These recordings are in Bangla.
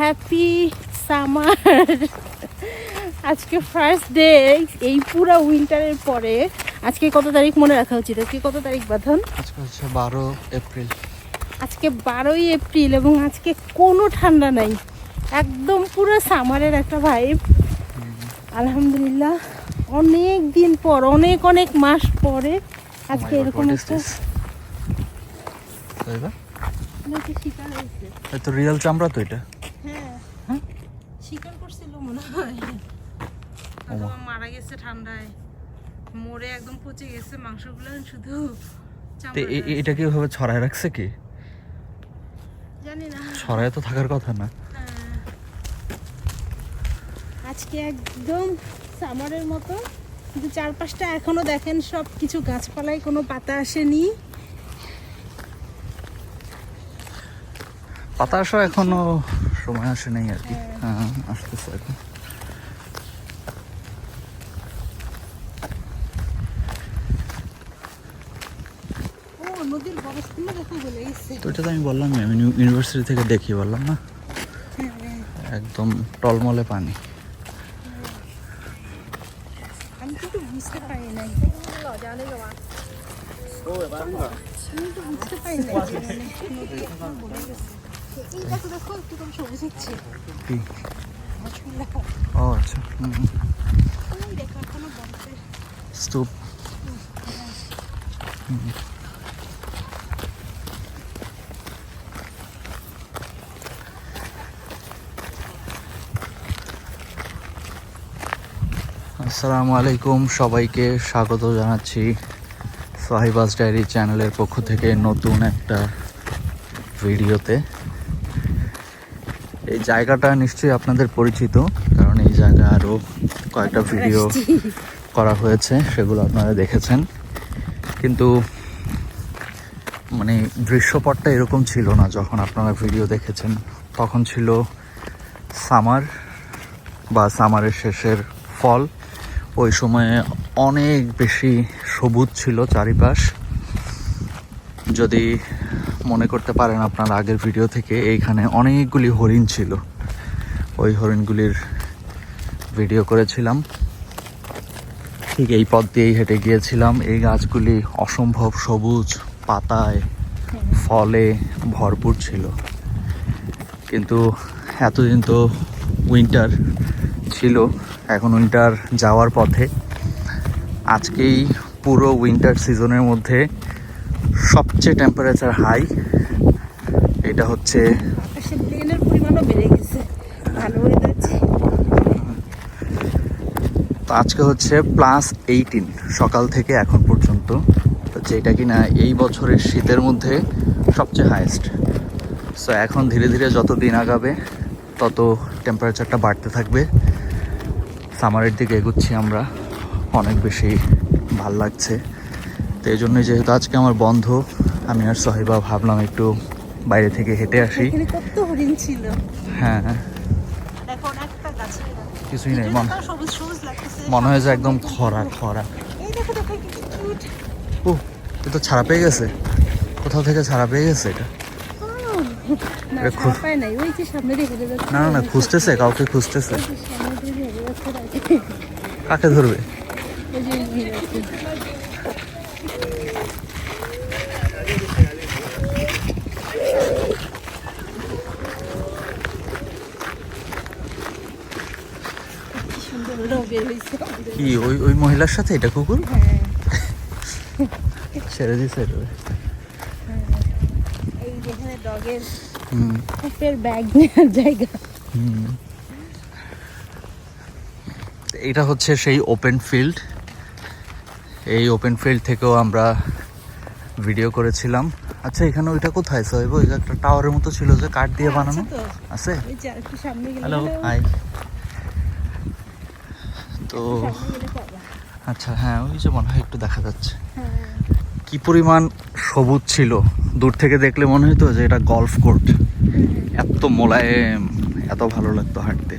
হ্যাপি সামার আজকে ফার্স্ট ডে এই পুরো উইন্টারের পরে আজকে কত তারিখ মনে রাখা উচিত? আজকে কত তারিখ বাঁধন? আজকে হচ্ছে বারো এপ্রিল। আজকে বারোই এপ্রিল এবং আজকে কোনো ঠান্ডা নাই। একদম পুরো সামারের একটা ভাইব আলহামদুলিল্লাহ। অনেক দিন পর অনেক অনেক মাস পরে আজকে এরকম একটা তো রিয়েল চামড়া তো এটা। হ্যাঁ? শিকার করছিল মনে হয়। মারা গেছে ঠান্ডায়। মরে একদম পচে গেছে মাংসগুলো শুধু এটা কি ভাবে ছড়ায় রাখছে কি? জানি না। ছড়ায় তো থাকার কথা না। হ্যাঁ। আজকে একদম সামারের মতো। কিন্তু চারপাশটা এখনও দেখেন সব কিছু গাছপালায় কোনো পাতা আসেনি। পাতা আসা এখনও সময় আসে নাই আর কি। হ্যাঁ আসতেছে এখন। তো এটা তো আমি বললাম আমি ইউনিভার্সিটি থেকে দেখি বললাম না। হ্যাঁ, হ্যাঁ। একদম টলমলে পানি। আমি কিন্তু বুঝতে পারি তো বুঝতে পারি নাই ও আচ্ছা আসসালামু আলাইকুম সবাইকে স্বাগত জানাচ্ছি সাহিবাস ডায়েরি চ্যানেলের পক্ষ থেকে নতুন একটা ভিডিওতে। এই জায়গাটা নিশ্চয়ই আপনাদের পরিচিত কারণ এই জায়গা আরও কয়েকটা ভিডিও করা হয়েছে সেগুলো আপনারা দেখেছেন। কিন্তু মানে দৃশ্যপটটা এরকম ছিল না যখন আপনারা ভিডিও দেখেছেন। তখন ছিল সামার বা সামারের শেষের ফল। ওই সময়ে অনেক বেশি সবুজ ছিল চারিপাশ। যদি মনে করতে পারেন আপনার আগের ভিডিও থেকে এইখানে অনেকগুলি হরিণ ছিল। ওই হরিণগুলির ভিডিও করেছিলাম। ঠিক এই পথ দিয়েই হেঁটে গিয়েছিলাম। এই গাছগুলি অসম্ভব সবুজ, পাতায়, ফলে ভরপুর ছিল। কিন্তু এতদিন তো উইন্টার ছিল। এখন উইন্টার যাওয়ার পথে আজকেই পুরো উইন্টার সিজনের মধ্যে সবচেয়ে টেম্পারেচার হাই এটা হচ্ছে তো আজকে হচ্ছে প্লাস এইটিন সকাল থেকে এখন পর্যন্ত। তো যেটা কিনা এই বছরের শীতের মধ্যে সবচেয়ে হায়েস্ট সো এখন ধীরে ধীরে যত দিন আগাবে তত টেম্পারেচারটা বাড়তে থাকবে। সামারের দিকে এগুচ্ছি আমরা অনেক বেশি ভালো লাগছে। তো এই জন্যই যেহেতু আজকে আমার বন্ধ আমি আর সহিবা ভাবলাম একটু বাইরে থেকে হেঁটে আসি। ছিল। হ্যাঁ। কিছুই নেই মনে মনে হয় যে একদম খরা খরা। ও এ তো ছাড়া পেয়ে গেছে। কোথাও থেকে ছাড়া পেয়ে গেছে এটা? না না খুঁজতেছে কাউকে খুঁজতেছে। কাকে ধরবে। কি ওই ওই মহিলার সাথে? এটা কুকুর? হ্যাঁ। ছেড়ে দিছে এই যেখানে ডগের ব্যাগ নেওয়ার জায়গা। এটা হচ্ছে সেই ওপেন ফিল্ড এই ওপেন ফিল্ড থেকেও আমরা ভিডিও করেছিলাম। আচ্ছা এখানে ওইটা কোথায় সাহেব? ওই একটা টাওয়ারের মতো ছিল যে কাঠ দিয়ে বানানো? আছে হ্যালো হাই তো আচ্ছা হ্যাঁ ওই যে মনে হয় একটু দেখা যাচ্ছে। হ্যাঁ। কি পরিমাণ সবুজ ছিল। দূর থেকে দেখলে মনে হতো যে এটা গলফ কোর্ট এত মোলায়েম এত ভালো লাগতো হাঁটতে।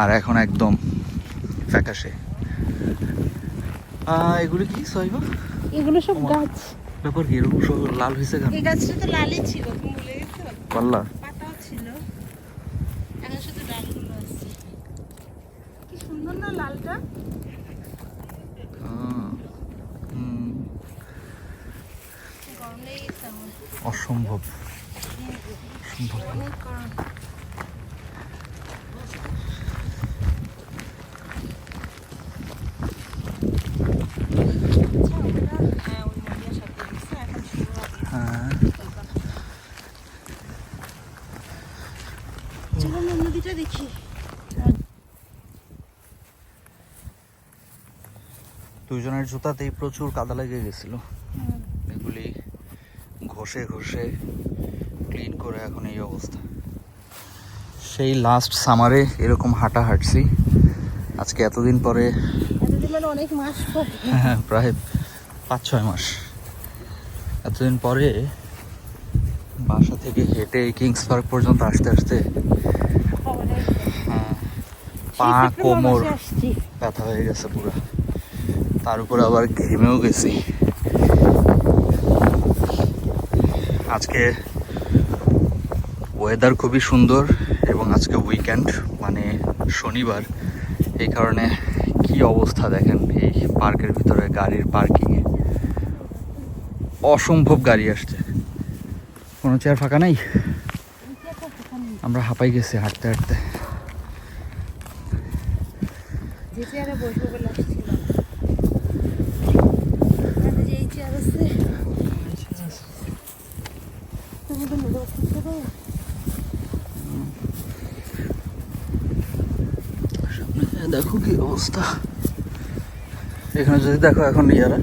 আর এখন একদম ফ্যাকাশে। এগুলো কি? এগুলো সব গাছ। ব্যাপার কি? এরকম সব লাল হয়েছে কেন? এই গাছটা তো লালই ছিল তুমি ভুলে পাতাও ছিল। এখন শুধু ডালগুলো আছে। কি সুন্দর না লালটা। অসম্ভব। হ্যাঁ, অসম্ভব। চলো না নদীটা দেখি। দুজনের জুতাতেই প্রচুর কাদা লেগে গেছিল। এগুলি ঘষে ঘষে ক্লিন করে এখন এই অবস্থা। সেই লাস্ট সামারে এরকম হাঁটা হাঁটছি আজকে এতদিন পরে মানে অনেক মাস পরে। প্রায় পাঁচ ছয় মাস। এতদিন পরে বাসা থেকে হেঁটে কিংস পার্ক পর্যন্ত আসতে আসতে হ্যাঁ, পা কোমর ব্যথা হয়ে গেছে পুরো। তার উপর আবার ঘেমেও গেছি। আজকে ওয়েদার খুবই সুন্দর এবং আজকে উইকেন্ড মানে শনিবার। এই কারণে কি অবস্থা দেখেন এই পার্কের ভিতরে গাড়ির পার্কিংয়ে অসম্ভব গাড়ি আসছে। কোনো চেয়ার ফাঁকা নাই। আমরা হাঁপাই গেছি হাঁটতে হাঁটতে। দেখো কি অবস্থা। এখানে যদি দেখো এখন ইয়ারা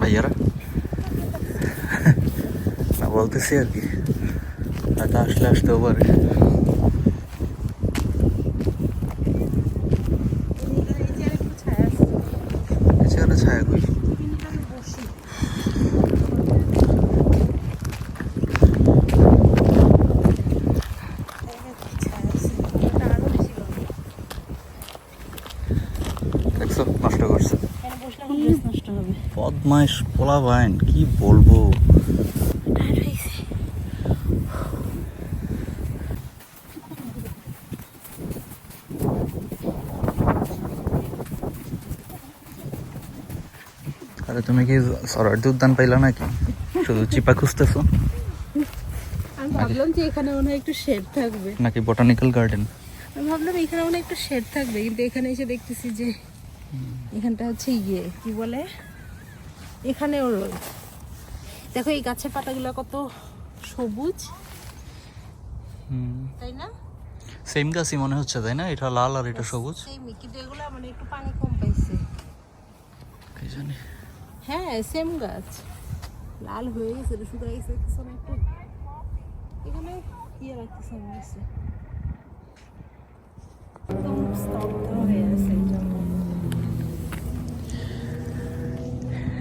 ভাইয়ারা। বলতেছি আর কি। হয়তো আসলে আসতেও পারে ছায়া কই নষ্ট করছে। পদ্মাইশ পোলা বাইন কি বলব? আরে তুমি কি সরার্দি উদ্যান পাইলা নাকি? শুধু চিপা খুঁজতেছো? আমি ভাবলাম যে এখানে মনে হয় একটু শেড থাকবে। নাকি বোটানিক্যাল গার্ডেন আমি ভাবলাম এখানে মনে একটু শেড থাকবে কিন্তু এখানে এসে দেখতেছি যে এখানটা হচ্ছে ইয়ে কি বলে? এখানেও রোদ দেখো এই গাছের পাতাগুলো কত সবুজ। তাই না? সেম গাছই মনে হচ্ছে তাই না? এটা লাল আর এটা সবুজ? সেমই কিন্তু এগুলো মানে একটু পানি কম পাইছে। কি জানি? হ্যাঁ সেম গাছ। লাল হয়ে গেছে গেছে না একটু। এখানে ইয়ে লাগতেছে আমার কাছে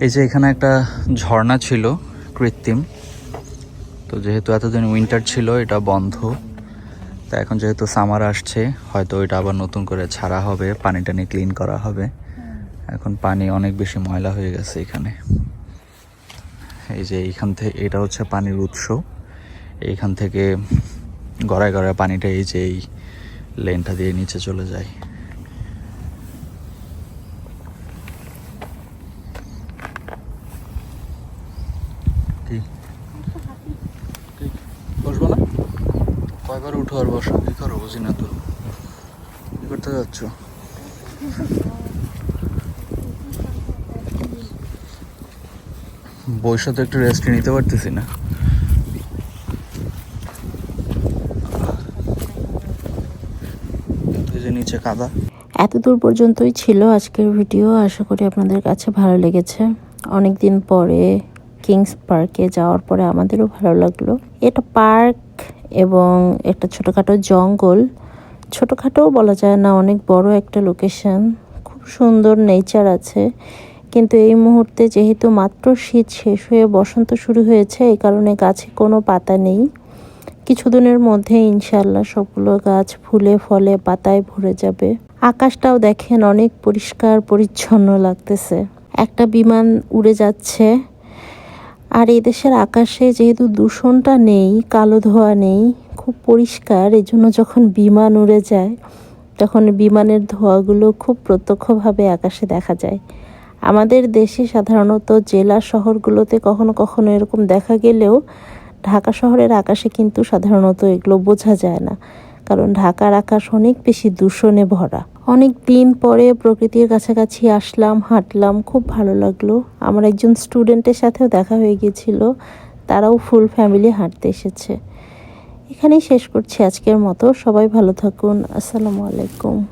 এই যে এখানে একটা ঝর্ণা ছিল কৃত্রিম। তো যেহেতু এতদিন উইন্টার ছিল এটা বন্ধ। তা এখন যেহেতু সামার আসছে হয়তো এটা আবার নতুন করে ছাড়া হবে পানি টানি ক্লিন করা হবে। এখন পানি অনেক বেশি ময়লা হয়ে গেছে এখানে। এই যে এইখান থেকে এটা হচ্ছে পানির উৎস। এইখান থেকে গড়ায় গড়ায় পানিটা এই যে এই লেনটা দিয়ে নিচে চলে যায়। কয়বার উঠো আর বসো? কি করো? বুঝি না তো। কি করতে যাচ্ছ? বইসা তো একটু রেস্ট নিতে পারতেছি না। নিচে কাদা। এত দূর পর্যন্তই ছিল আজকের ভিডিও, আশা করি আপনাদের কাছে ভালো লেগেছে। অনেক দিন পরে কিংস পার্কে যাওয়ার পরে আমাদেরও ভালো লাগল। এটা পার্ক এবং একটা ছোটোখাটো জঙ্গল। ছোটোখাটোও বলা যায় না, অনেক বড় একটা লোকেশন খুব সুন্দর নেচার আছে। কিন্তু এই মুহূর্তে যেহেতু মাত্র শীত শেষ হয়ে বসন্ত শুরু হয়েছে, এই কারণে গাছে কোনো পাতা নেই। কিছুদিনের মধ্যে ইনশাল্লাহ সবগুলো গাছ ফুলে ফলে পাতায় ভরে যাবে। আকাশটাও দেখেন অনেক পরিষ্কার, পরিচ্ছন্ন লাগতেছে। একটা বিমান উড়ে যাচ্ছে। আর এই দেশের আকাশে যেহেতু দূষণটা নেই, কালো ধোয়া নেই, খুব পরিষ্কার এই জন্য যখন বিমান উড়ে যায়, তখন বিমানের ধোঁয়াগুলো খুব প্রত্যক্ষভাবে আকাশে দেখা যায়। আমাদের দেশে সাধারণত জেলা শহরগুলোতে কখনো কখনো এরকম দেখা গেলেও ঢাকা শহরের আকাশে কিন্তু সাধারণত এগুলো বোঝা যায় না। কারণ ঢাকার আকাশ অনেক বেশি দূষণে ভরা। অনেক দিন পরে প্রকৃতির কাছাকাছি আসলাম, হাঁটলাম, খুব ভালো লাগল। আমার একজন স্টুডেন্টের সাথেও দেখা হয়ে গিয়েছিল, তারাও ফুল ফ্যামিলি হাঁটতে এসেছে। এখানেই শেষ করছি আজকের মতো। সবাই ভালো থাকুন। আসসালামু আলাইকুম।